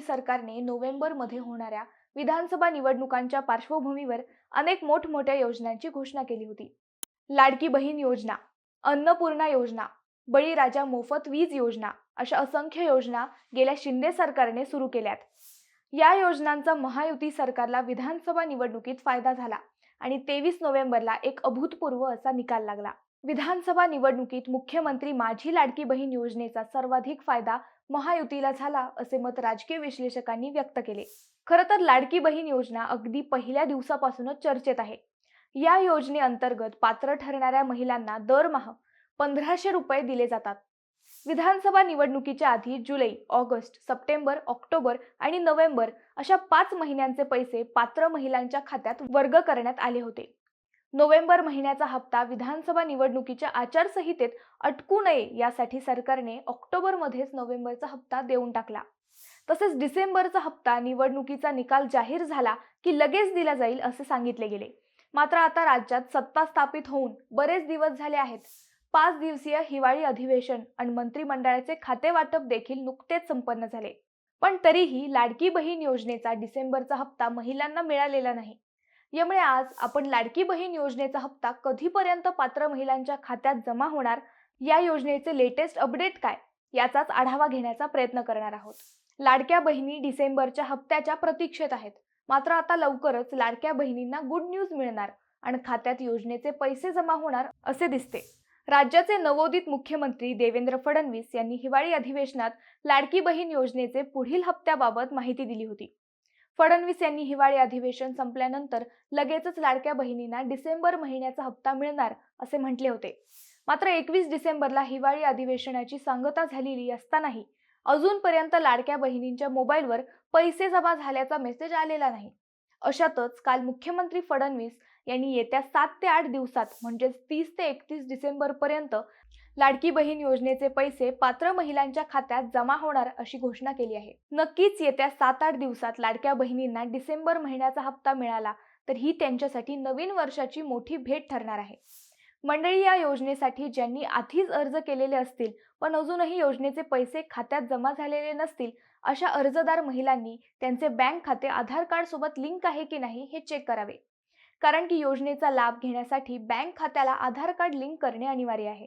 सरकारने नोव्हेंबरमध्ये होणाऱ्या विधानसभा निवडणुकांच्या पार्श्वभूमीवर अनेक मोठमोठ्या योजनांची घोषणा केली होती. लाडकी बहीण योजना अन्नपूर्णा योजना बळीराजा मोफत वीज योजना अशा असंख्य योजना गेल्या शिंदे सरकारने सुरू केल्यात. या योजनांचा महायुती सरकारला विधानसभा निवडणुकीत फायदा झाला आणि तेवीस नोव्हेंबरला एक अभूतपूर्व असा निकाल लागला. विधानसभा निवडणुकीत मुख्यमंत्री माझी लाडकी बहीण योजनेचा सर्वाधिक फायदा महायुतीला झाला असे मत राजकीय विश्लेषकांनी व्यक्त केले. खरं तर लाडकी बहीण योजना अगदी पहिल्या दिवसापासूनच चर्चेत आहे. या योजनेअंतर्गत पात्र ठरणाऱ्या महिलांना दरमहा पंधराशे रुपये दिले जातात. विधानसभा निवडणुकीच्या आधी जुलै ऑगस्ट सप्टेंबर ऑक्टोबर आणि नोव्हेंबर अशा पाच महिन्यांचे पैसे पात्र महिलांच्या खात्यात वर्ग करण्यात आले होते. नोव्हेंबर महिन्याचा हप्ता विधानसभा निवडणुकीच्या आचारसंहितेत अटकू नये यासाठी सरकारने ऑक्टोबरमध्येच नोव्हेंबरचा हप्ता देऊन टाकला. तसेच डिसेंबरचा हप्ता निवडणुकीचा निकाल जाहीर झाला की लगेच दिला जाईल असे सांगितले गेले. मात्र आता राज्यात सत्ता स्थापित होऊन बरेच दिवस झाले आहेत. पाच दिवसीय हिवाळी अधिवेशन आणि मंत्रिमंडळाचे खाते वाटप देखील नुकतेच संपन्न झाले. पण तरीही लाडकी बहीण योजनेचा डिसेंबरचा हप्ता महिलांना मिळालेला नाही. यामुळे आज आपण लाडकी बहीण योजनेचा हप्ता कधीपर्यंत पात्र महिलांच्या खात्यात जमा होणार? या योजनेचे लेटेस्ट अपडेट काय? याचाच आढावा घेण्याचा प्रयत्न करणार आहोत. लाडक्या बहिणी डिसेंबरच्या हप्त्याच्या प्रतीक्षेत आहेत. मात्र आता लवकरच लाडक्या बहिणींना गुड न्यूज मिळणार आणि खात्यात योजनेचे पैसे जमा होणार असे दिसते. राज्याचे नवोदित मुख्यमंत्री देवेंद्र फडणवीस यांनी हिवाळी अधिवेशनात लाडकी बहीण योजनेचे पुढील हप्त्याबाबत माहिती दिली होती. फडणवीस यांनी हिवाळी अधिवेशन संपल्यानंतर लगेचच लाडक्या बहिणींना डिसेंबर महिन्याचा हप्ता मिळणार असे म्हटले होते. मात्र एकवीस डिसेंबरला हिवाळी अधिवेशनाची सांगता झालेली असतानाही अजूनपर्यंत लाडक्या बहिणींच्या मोबाईलवर पैसे जमा झाल्याचा मेसेज आलेला नाही. अशातच काल मुख्यमंत्री फडणवीस यांनी येत्या सात ते आठ दिवसात म्हणजेच तीस ते एकतीस डिसेंबरपर्यंत लाडकी बहीण योजनेचे पैसे पात्र महिलांच्या खात्यात जमा होणार अशी घोषणा केली आहे. नक्कीच येत्या सात आठ दिवसात लाडक्या बहिणींना डिसेंबर महिन्याचा हप्ता मिळाला तर ही त्यांच्यासाठी नवीन वर्षाची मोठी भेट ठरणार आहे. मंडळी या योजनेसाठी ज्यांनी आधीच अर्ज केलेले असतील पण अजूनही योजनेचे पैसे खात्यात जमा झालेले नसतील अशा अर्जदार महिलांनी त्यांचे बँक खाते आधार कार्ड सोबत लिंक आहे की नाही हे चेक करावे. कारण की योजनेचा लाभ घेण्यासाठी बँक खात्याला आधार कार्ड लिंक करणे अनिवार्य आहे.